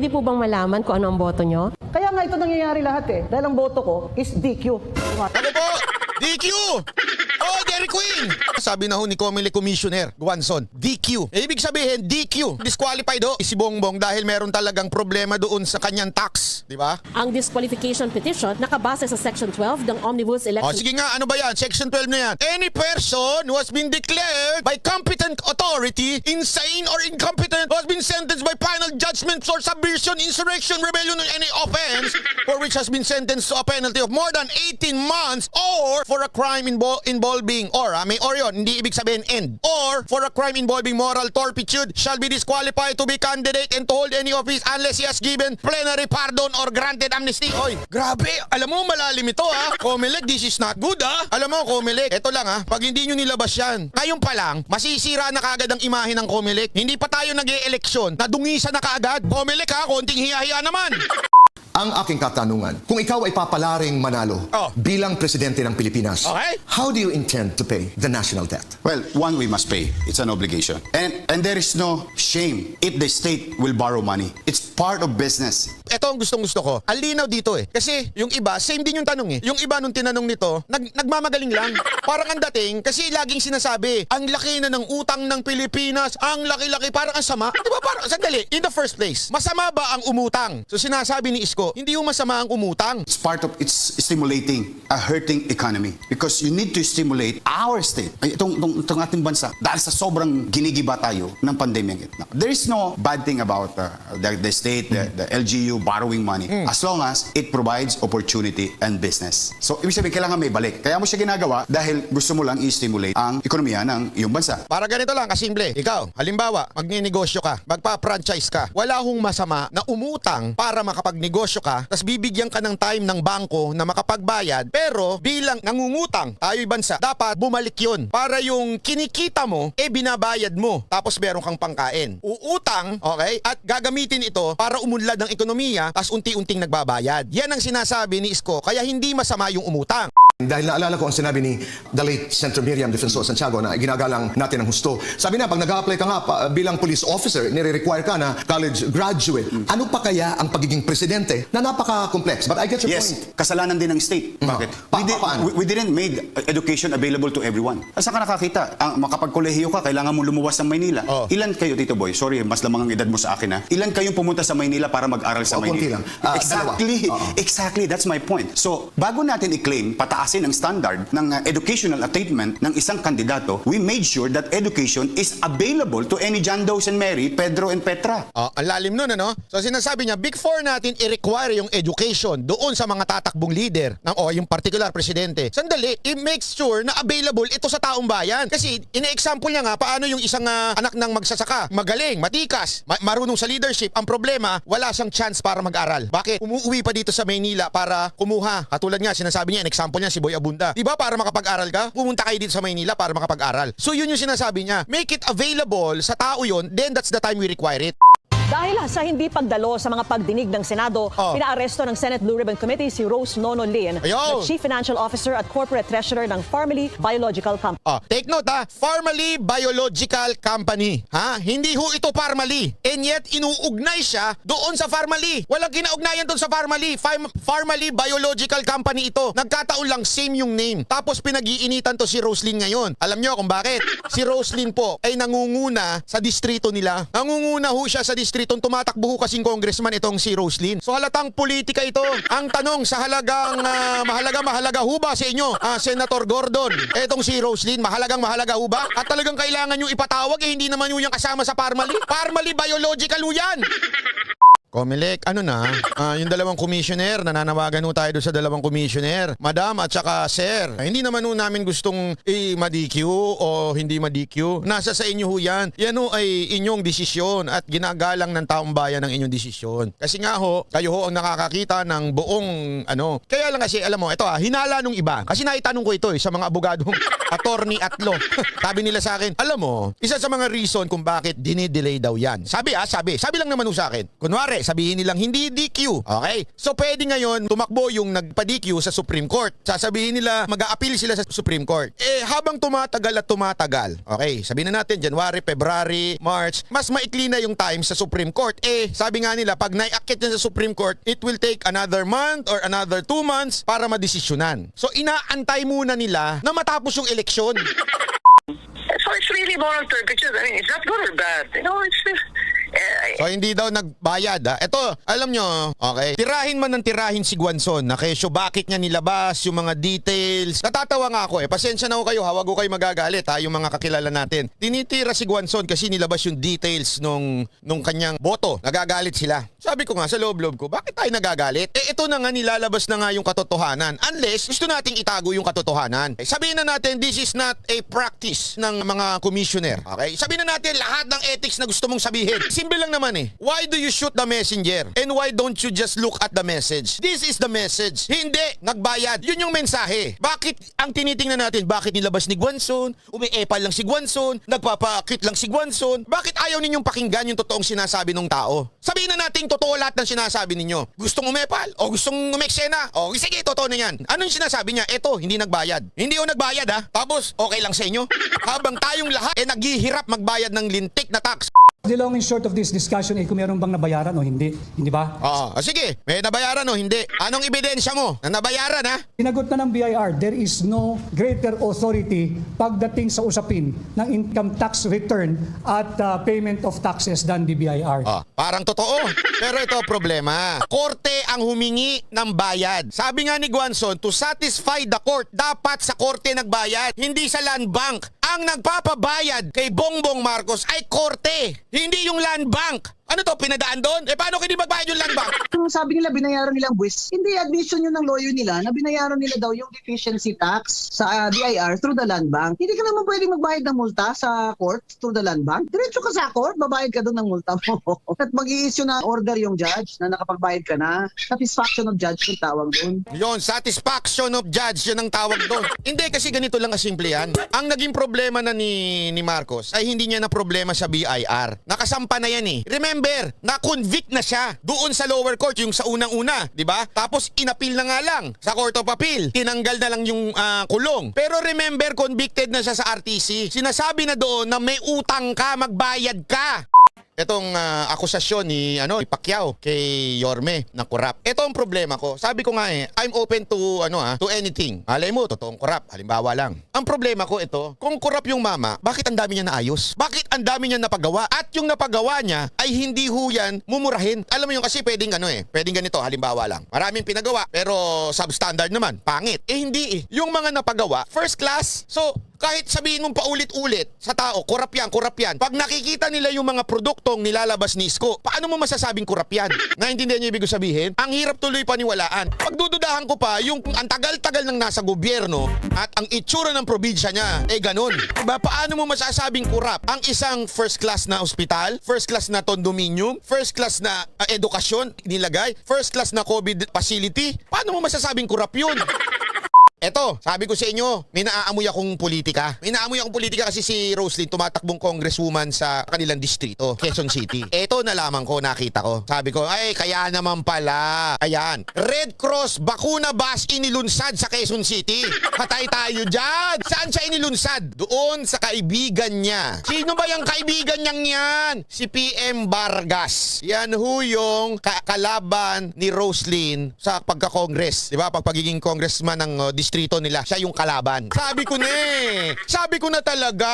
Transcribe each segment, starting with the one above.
Hindi po bang malaman kung ano ang boto nyo? Kaya nga ito nangyayari lahat eh. Dahil ang boto ko is DQ. Ano po? DQ! Oh, Dairy Queen! Sabi na ho ni Comile Commissioner Guanzon, DQ. Eh, ibig sabihin, DQ. Disqualified ho si Bongbong dahil meron talagang problema doon sa kanyang tax. Di ba? Ang disqualification petition nakabase sa Section 12 ng Omnibus Election sige nga, ano ba yan? Section 12 na yan. Any person who has been declared by competent authority insane or incompetent who has been sentenced by final judgment for subversion, insurrection, rebellion, or any offense for which has been sentenced to a penalty of more than 18 months or for a crime invo- involving or ah, may or yun, hindi ibig sabihin end or for a crime involving moral turpitude shall be disqualified to be candidate and to hold any office unless he has given plenary pardon or granted amnesty. Oy, grabe. Alam mo, malalim ito ha. Comelec, this is not good ha. Alam mo, Comelec, eto lang ha. Pag hindi nyo nilabas yan, ngayon pa lang, masisira na kaagad ang imahe ng Comelec. Hindi pa tayo nag eleksyon nadungisa na kaagad. Comelec ha, konting hiya-hiya naman. Ang aking katanungan, kung ikaw ay papalaring manalo Oh. bilang presidente ng Pilipinas, Okay. how do you intend to pay the national debt? Well, one we must pay. It's an obligation. And and there is no shame if the state will borrow money. It's part of business. Ito ang gustong gusto ko. Ang linaw dito eh. Kasi yung iba, same din yung tanong eh. Yung iba nung tinanong nito, nag, nagmamagaling lang. Parang ang dating, kasi laging sinasabi, ang laki na ng utang ng Pilipinas, ang laki-laki, parang ang sama. Di ba parang, sandali, in the first place, masama ba ang umutang? So sinasabi ni Isko, hindi yung masama ang umutang. It's part of it's stimulating a hurting economy because you need to stimulate our state. Ay, itong, itong, itong ating bansa dahil sa sobrang ginigiba tayo ng pandemya. There is no bad thing about uh, the, the state, the, the LGU borrowing money as long as it provides opportunity and business. So, ibig sabihin, kailangan may balik. Kaya mo siya ginagawa dahil gusto mo lang i-stimulate ang ekonomiya ng iyong bansa. Para ganito lang, kasimple. Ikaw, halimbawa, magninegosyo ka, magpa-franchise ka, wala hong masama na umutang para makapagnegosyo ka, tapos bibigyan ka ng time ng bangko na makapagbayad, pero bilang nangungutang tayo'y bansa, dapat bumalik yun. Para yung kinikita mo, eh binabayad mo, tapos meron kang pangkain. Uutang, okay, at gagamitin ito para umunlad ng ekonomiya, tapos unti-unting nagbabayad. Yan ang sinasabi ni Isko, kaya hindi masama yung umutang. Dahil naalala ko ang sinabi ni the late Senator Miriam Defensor Santiago na ginagalang natin ang husto. Sabi na, pag nag-apply ka nga pa, bilang police officer, nire-require ka na college graduate. Ano pa kaya ang pagiging presidente na napaka-complex? But I get your Yes, point. kasalanan din ng state. Bakit? Pa- we, did, paano? we, we didn't made education available to everyone. Saan ka nakakita? Ang makapagkolehiyo ka, kailangan mo lumuwas ng Maynila. Oh. Ilan kayo, Tito Boy? Sorry, mas lamang ang edad mo sa akin ha. Ilan kayong pumunta sa Maynila para mag-aral sa Oh, Maynila? lang. Ah, exactly. Oo. Exactly, that's my point. So, bago natin i-claim, pataasin ang standard ng uh, educational attainment ng isang kandidato, we made sure that education is available to any John Doe and Mary, Pedro and Petra. Oh, ang lalim nun, ano? So sinasabi niya, Big Four natin i-require yung education doon sa mga tatakbong leader ng o yung particular presidente. Sandali, it makes sure na available ito sa taong bayan. Kasi ina-example niya nga paano yung isang ah, anak ng magsasaka, magaling, matikas, ma- marunong sa leadership. Ang problema, wala siyang chance para mag-aral. Bakit? Umuwi pa dito sa Maynila para kumuha. Katulad nga, sinasabi niya, an example niya si Boy Abunda. Di ba para makapag-aral ka? Pumunta kayo dito sa Maynila para makapag-aral. So yun yung sinasabi niya. Make it available sa tao yun, then that's the time we require it. Dahil sa hindi pagdalo sa mga pagdinig ng Senado, Oh. pinaaresto ng Senate Blue Ribbon Committee si Rose Nono Lin, Ayaw. na Chief Financial Officer at Corporate Treasurer ng Farmally Biological Company. Oh, take note ha, Farmally Biological Company. Ha? Hindi ho ito Farmally. And yet, inuugnay siya doon sa Farmally. Walang kinaugnayan doon sa Farmally. Farm, Farmally Biological Company ito. Nagkataon lang same yung name. Tapos pinag-iinitan to si Roslyn ngayon. Alam nyo kung bakit? Si Roslyn po ay nangunguna sa distrito nila. Nangunguna ho siya sa distritong tumatakbo ho kasing congressman itong si Roslyn. So halatang politika ito. Ang tanong sa halagang ah, mahalaga mahalaga ho ba sa inyo, ah, Senator Gordon? Etong si Roslyn, mahalagang mahalaga ho ba? At talagang kailangan nyo ipatawag eh, hindi naman nyo yung kasama sa Parmali. Parmali Biological ho yan! Comelec, ano na, ah, yung dalawang commissioner, nananawagan ho tayo doon sa dalawang commissioner, madam at saka sir. Ah, hindi naman ho namin gustong i-ma-DQ o hindi ma-DQ. Nasa sa inyo ho yan. Yan ho ay inyong desisyon at ginagalang ng taong bayan ang inyong desisyon. Kasi nga ho, kayo ho ang nakakakita ng buong ano. Kaya lang kasi, alam mo, ito ah, hinala nung iba. Kasi naitanong ko ito eh, sa mga abogadong attorney at law. sabi nila sa akin, alam mo, isa sa mga reason kung bakit dinidelay daw yan. Sabi ah, sabi. Sabi lang naman ho sa akin. Kunwari, sabihin nilang hindi DQ. Okay? So pwede ngayon tumakbo yung nagpa-DQ sa Supreme Court. Sasabihin nila mag-a-appeal sila sa Supreme Court. Eh habang tumatagal at tumatagal, okay, sabihin na natin January, February, March, mas maikli na yung time sa Supreme Court. Eh sabi nga nila pag naiakit na sa Supreme Court, it will take another month or another two months para madesisyonan. So inaantay muna nila na matapos yung eleksyon. So it's really moral turpitude. I mean, it's not good or bad. You know, it's. Uh, So hindi daw nagbayad ha. Ito, alam nyo, okay, tirahin man ng tirahin si Guanzon na kesyo bakit niya nilabas yung mga details. Natatawa nga ako eh. Pasensya na ho kayo, hawag ko kayo magagalit ha, yung mga kakilala natin. Tinitira si Guanzon kasi nilabas yung details nung, nung kanyang boto. Nagagalit sila. Sabi ko nga sa loob-loob ko, bakit tayo nagagalit? Eh ito na nga nilalabas na nga yung katotohanan. Unless gusto nating itago yung katotohanan. Eh, Sabihin na natin this is not a practice ng mga commissioner. Okay? Sabihin na natin lahat ng ethics na gusto mong sabihin. Simple lang naman eh. Why do you shoot the messenger? And why don't you just look at the message? This is the message. Hindi, nagbayad. Yun yung mensahe. Bakit ang tinitingnan natin, bakit nilabas ni Guanzon? Umiepal lang si Guanzon? Nagpapakit lang si Guanzon? Bakit ayaw ninyong pakinggan yung totoong sinasabi ng tao? Sabihin na natin totoo lahat ng sinasabi ninyo. Gustong umepal? O gustong umeksena? O sige, totoo na yan. Ano yung sinasabi niya? Eto, hindi nagbayad. Hindi ako nagbayad ha. Tapos, okay lang sa inyo. Habang tayong lahat eh naghihirap magbayad ng lintik na tax. The long and short of this discussion ay kung meron bang nabayaran o hindi. Hindi ba? Oo. Ah, sige, may nabayaran o hindi? Anong ebidensya mo na nabayaran ha? Sinagot na ng BIR, there is no greater authority pagdating sa usapin ng income tax return at uh, payment of taxes than the BIR. Ah, parang totoo. Pero ito problema. Korte ang humingi ng bayad. Sabi nga ni Guanzon, to satisfy the court, dapat sa korte nagbayad, hindi sa land bank. Ang nagpapabayad kay Bongbong Marcos ay korte, hindi yung land bank. Ano to, pinadaan doon? Eh paano hindi magbayad yung land bank? Yung sabi nila binayaran nilang buwis, hindi admission yun ng lawyer nila na binayaran nila daw yung deficiency tax sa uh, DIR through the land bank. Hindi ka naman pwedeng magbayad ng multa sa court through the land bank. Diretso ka sa court, babayad ka doon ng multa mo. At mag issue na order yung judge na nakapagbayad ka na. Satisfaction of judge yung tawag doon. Yon, satisfaction of judge, yun ang tawag doon. hindi kasi ganito lang kasimple yan. Ang naging problema na ni, ni Marcos ay hindi niya na problema sa BIR. Nakasampa na yan eh. Remember, na-convict na siya doon sa lower court, yung sa unang-una, di ba? Tapos inapil na nga lang sa Court of Appeal. Tinanggal na lang yung ah, kulong. Pero remember, convicted na siya sa RTC. Sinasabi na doon na may utang ka, magbayad ka. Itong ah, akusasyon ni ano ni Pacquiao kay Yorme na korap. Ito ang problema ko. Sabi ko nga eh, I'm open to ano ah, to anything. Alay mo, totoong korap. Halimbawa lang. Ang problema ko ito, kung korap yung mama, bakit ang dami niya naayos? Bakit ang dami niya napagawa? At yung napagawa niya ay hindi ho yan mumurahin. Alam mo yung kasi pwedeng ano eh, pwedeng ganito, halimbawa lang. Maraming pinagawa, pero substandard naman, pangit. Eh hindi eh. Yung mga napagawa, first class. So, kahit sabihin mong paulit-ulit sa tao, kurap yan, kurap yan. Pag nakikita nila yung mga produktong nilalabas ni Isko, paano mo masasabing kurap yan? Naintindihan niyo ibig sabihin? Ang hirap tuloy paniwalaan. Pagdududahan ko pa, yung ang tagal-tagal nang nasa gobyerno at ang itsura ng probinsya niya, eh ganun. Diba? Paano mo masasabing kurap? Ang isang first class na ospital, first class na condominium, first class na ah, edukasyon nilagay, first class na COVID facility, paano mo masasabing kurap yun? Eto, sabi ko sa inyo, may naaamoy akong politika. May naaamoy akong politika kasi si Roslyn tumatakbong congresswoman sa kanilang distrito, Quezon City. Eto nalaman ko, nakita ko. Sabi ko, ay, kaya naman pala. Ayan, Red Cross Bakuna Bus inilunsad sa Quezon City. Patay tayo dyan. Saan siya inilunsad? Doon sa kaibigan niya. Sino ba yung kaibigan niyang yan? Si PM Vargas. Yan ho yung ka- kalaban ni Roslyn sa pagka-congress. Di ba? Pag pagiging congressman ng uh, distrito nila, siya yung kalaban. Sabi ko na eh. Sabi ko na talaga.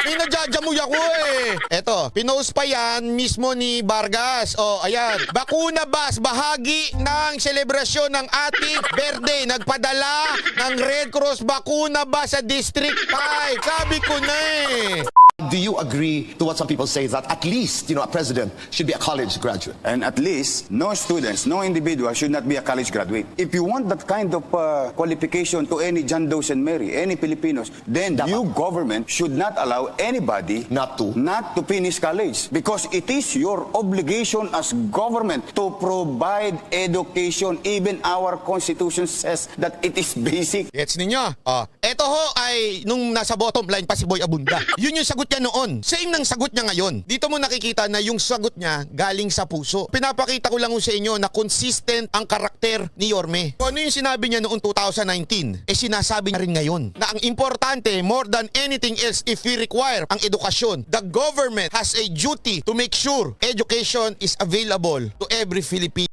May nadyajamuy ako eh. Eto, pinost pa yan mismo ni Vargas. O, ayan. Bakuna Bus, bahagi ng selebrasyon ng ating birthday. Nagpadala ng Red Cross Bakuna Bus sa District 5. Sabi ko na eh. Do you agree to what some people say that at least, you know, a president should be a college graduate? And at least, no students, no individual should not be a college graduate. If you want that kind of uh, qualification to any John Doe and Mary, any Filipinos, then you government should not allow anybody Not to. not to finish college because it is your obligation as government to provide education. Even our constitution says that it is basic. Gets ninyo? Oh, eto ho ay nung nasa bottom line pa si Boy Abunda. Yun yung sagot niya noon. Same ng sagot niya ngayon. Dito mo nakikita na yung sagot niya galing sa puso. Pinapakita ko lang sa inyo na consistent ang karakter ni Yorme. Kung ano yung sinabi niya noong 2019, eh sinasabi niya rin ngayon na ang importante more than anything else if we require ang edukasyon, the government has a duty to make sure education is available to every Filipino.